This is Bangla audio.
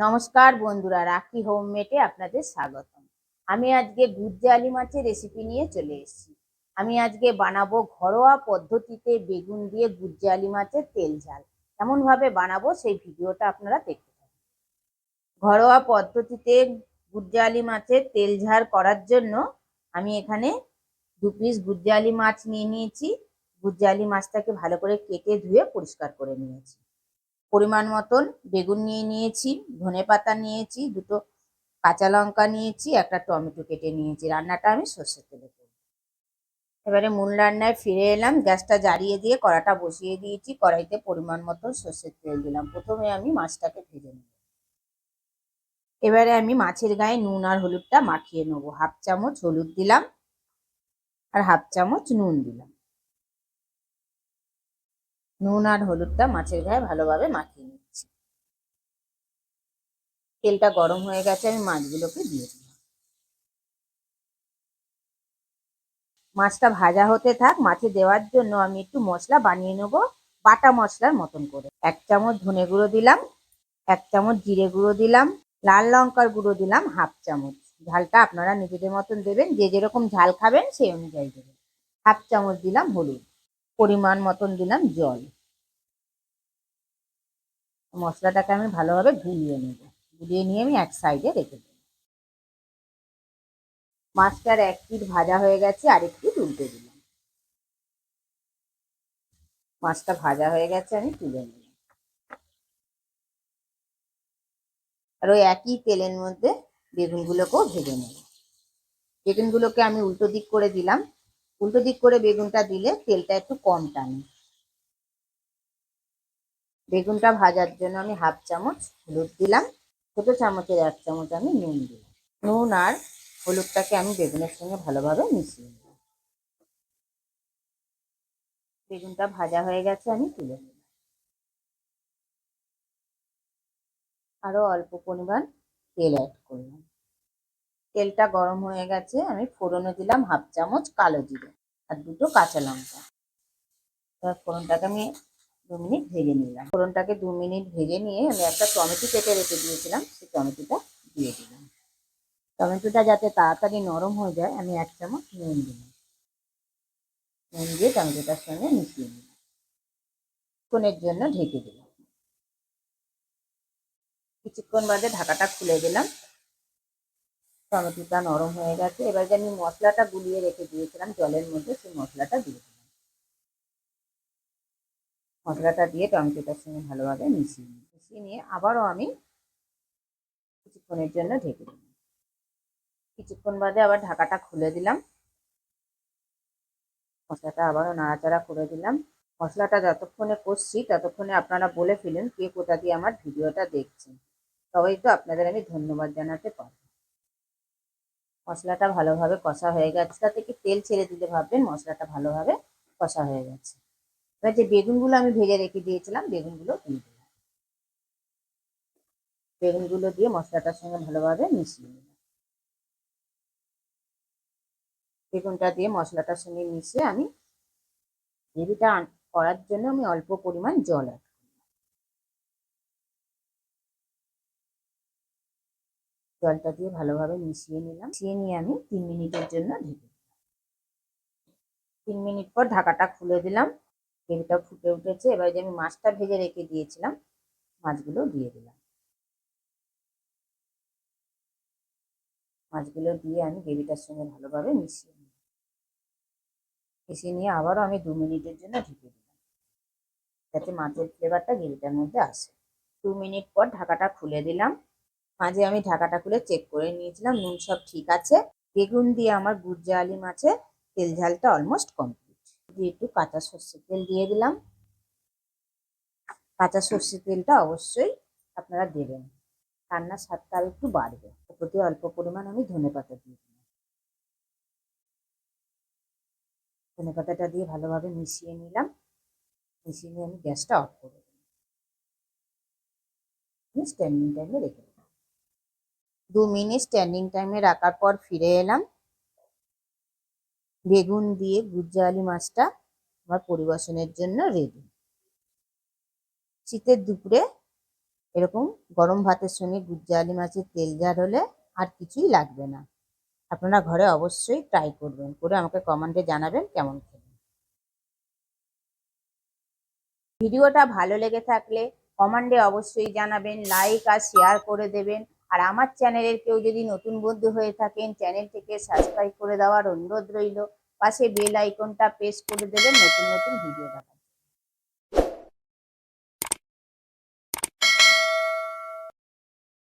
নমস্কার বন্ধুরা, রাখি হোমমেটে আপনাদের স্বাগতম। আমি আজকে গুজ্জালি মাছের রেসিপি নিয়ে চলে এসেছি। আমি আজকে বানাবো ঘরোয়া পদ্ধতিতে বেগুন দিয়ে গুজ্জালি মাছের তেল ঝাল। কেমন ভাবে বানাবো সেই ভিডিওটা আপনারা দেখতে পাবেন। ঘরোয়া পদ্ধতিতে গুজ্জালি মাছের তেল ঝাল করার জন্য আমি এখানে দু পিস গুজ্জালি মাছ নিয়ে নিয়েছি। গুজ্জালি মাছটাকে ভালো করে কেটে ধুয়ে পরিষ্কার করে নিয়েছি। পরিমাণ মতন বেগুন নিয়ে নিয়েছি, ধনে পাতা নিয়েছি, দুটো কাঁচা লঙ্কা নিয়েছি, একটা টমেটো কেটে নিয়েছি। রান্নাটা আমি সর্ষের তেলে করব। এবারে মূল রান্নায় ফিরে এলাম, গ্যাসটা জ্বালিয়ে দিয়ে কড়াটা বসিয়ে দিয়েছি, কড়াইতে পরিমাণ মতন সর্ষের তেল দিলাম। প্রথমে আমি মাছটাকে ভেজে নেব। এবারে আমি মাছের গায়ে নুন আর হলুদটা মাখিয়ে নেব। হাফ চামচ হলুদ দিলাম আর হাফ চামচ নুন দিলাম। নুন আর হলুদটা মাছের গায়ে ভালোভাবে মাখিয়ে নিচ্ছি। তেলটা গরম হয়ে গেছে, আমি মাছগুলোকে দিয়ে দিলাম। মাছটা ভাজা হতে থাক, মাছে দেওয়ার জন্য আমি একটু মশলা বানিয়ে নেব, বাটা মশলার মতন করে। এক চামচ ধনে গুঁড়ো দিলাম, এক চামচ জিরে গুঁড়ো দিলাম, লাল লঙ্কার গুঁড়ো দিলাম হাফ চামচ। ঝালটা আপনারা নিজেদের মতন দেবেন, যে যেরকম ঝাল খাবেন সেই অনুযায়ী দেবেন। হাফ চামচ দিলাম হলুদ। পরিমাণ মতন দিলাম জল। মশলাটাকে আমি ভালোভাবে গুলিয়ে নেব। গুলিয়ে নিয়ে আমি এক সাইডে রেখে দেব। মাছটার এক পিট ভাজা হয়ে গেছে, আরেক পিঠ উল্টে দিলাম। মাছটা ভাজা হয়ে গেছে, আমি তুলে নিলাম। আর ওই একই তেলের মধ্যে বেগুনগুলোকেও ভেজে নেব। বেগুনগুলোকে আমি উল্টো দিক করে দিলাম। উল্টো দিক করে বেগুনটা দিলে তেলটা একটু কম টানে। বেগুনটা ভাজার জন্য আমি হাফ চামচ হলুদ দিলাম, ছোট চামচের এক চামচ আমি নুন দিলাম। নুন আর হলুদটাকে আমি বেগুনের সঙ্গে ভালোভাবে মিশিয়ে নিলাম বেগুনটা ভাজা হয়ে গেছে, আমি তুলে নেব আরও অল্প পরিমাণ তেল অ্যাড করলাম। তেলটা গরম হয়ে গেছে, আমি ফোড়নে দিলাম হাফ চামচ কালো জিরে। আর দুটো কাঁচা লঙ্কা। এবার ফোড়নটাকে আমি দু মিনিট ভেজে নিলাম। ফোড়নটাকে দু মিনিট ভেজে নিয়ে আমি একটা টমেটো কেটে রেখে দিয়েছিলাম, সেই টমেটোটা দিয়ে দিলাম। টমেটোটা যাতে তাড়াতাড়ি নরম হয়ে যায়, আমি এক চামচ নুন দিলাম। নুন দিয়ে টমেটোটার সঙ্গে মিশিয়ে নিলাম। কিছুক্ষণের জন্য ঢেকে দিলাম। কিছুক্ষণ বাদে ঢাকাটা খুলে দিলাম। টমেটোটা নরম হয়ে গেছে। এবার যে আমি মশলাটা গুলিয়ে রেখে দিয়েছিলাম জলের মধ্যে, সেই মশলাটা দিয়ে দিলাম। মশলাটা দিয়ে টমেটোটার সঙ্গে ভালোভাবে মিশিয়ে নিই মিশিয়ে নিয়ে আবারও আমি কিছুক্ষণের জন্য ঢেকে দিলাম। কিছুক্ষণ বাদে আবার ঢাকাটা খুলে দিলাম। মশলাটা আবারও নাড়াচাড়া করে দিলাম। মশলাটা যতক্ষণে কষছি, ততক্ষণে আপনারা বলে ফেলেন কে কোথা দিয়ে আমার ভিডিওটা দেখছেন। তবেই তো আপনাদের আমি ধন্যবাদ জানাতে পারব মশলাটা ভালোভাবে কষা হয়ে গেছে। তা থেকে তেল ছেড়ে দিলে ভাববেন মশলাটা ভালোভাবে কষা হয়ে গেছে। এবার যে বেগুনগুলো আমি ভেজে রেখে দিয়েছিলাম, বেগুনগুলো দিয়ে দিলাম। বেগুনগুলো দিয়ে মশলাটার সঙ্গে ভালোভাবে মিশিয়ে নিলাম। বেগুনটা দিয়ে মশলাটার সঙ্গে মিশিয়ে আমি গ্রেভিটা করার জন্য আমি অল্প পরিমাণ জল অ্যাড জলটা দিয়ে ভালোভাবে মিশিয়ে নিলাম। মিশিয়ে নিয়ে আমি তিন মিনিটের জন্য ঢেকে তিন মিনিট পর ঢাকাটা খুলে দিলাম। গ্রেভিটা ফুটে উঠেছে। এবার যে আমি মাছটা ভেজে রেখে দিয়েছিলাম, মাছগুলো দিয়ে দিলাম। মাছগুলো দিয়ে আমি গ্রেভিটার সঙ্গে ভালোভাবে মিশিয়ে নিই মিশিয়ে নিয়ে আবারও আমি দু মিনিটের জন্য ঢেকে দিলাম। যাতে মাছের ফ্লেভারটা গ্রেভিটার মধ্যে আসে। দু মিনিট পর ঢাকাটা খুলে দিলাম। মাঝে আমি ঢাকাটা খুলে চেক করে নিয়েছিলাম, নুন সব ঠিক আছে। বেগুন দিয়ে আমার গুজ্জালি মাছের তেল ঝালটা অলমোস্ট কমপ্লিট দিয়ে একটু কাঁচা সর্ষের তেল দিয়ে দিলাম। কাঁচা সর্ষের তেলটা অবশ্যই আপনারা দেবেন। রান্নার স্বাদটা আর একটু বাড়বে। প্রতি অল্প পরিমাণ আমি ধনে পাতা দিয়ে দিলাম। ধনে পাতাটা দিয়ে ভালোভাবে মিশিয়ে নিলাম। মিশিয়ে নিয়ে আমি গ্যাসটা অফ করে দিলাম। স্ট্যান্ডিং টাইমে রেখে দু মিনিট স্ট্যান্ডিং টাইমে রাখার পর ফিরে এলাম। বেগুন দিয়ে গুজ্জালি মাছটা আমার পরিবেশনের জন্য রেডি শীতের দুপুরে এরকম গরম ভাতের সঙ্গে গুজ্জালি মাছের তেল ঝাল হলে আর কিছুই লাগবে না। আপনারা ঘরে অবশ্যই ট্রাই করবেন। করে আমাকে কমেন্টে জানাবেন কেমন খেলেন। ভিডিওটা ভালো লেগে থাকলে কমেন্টে অবশ্যই জানাবেন লাইক আর শেয়ার করে দেবেন। আর আমার চ্যানেলের কেউ যদি নতুন বন্ধু হয়ে থাকেন চ্যানেলটিকে সাবস্ক্রাইব করে দেওয়ার অনুরোধ রইল। পাশে বেল আইকনটা প্রেস করে দেবেন, নতুন নতুন ভিডিও দেখার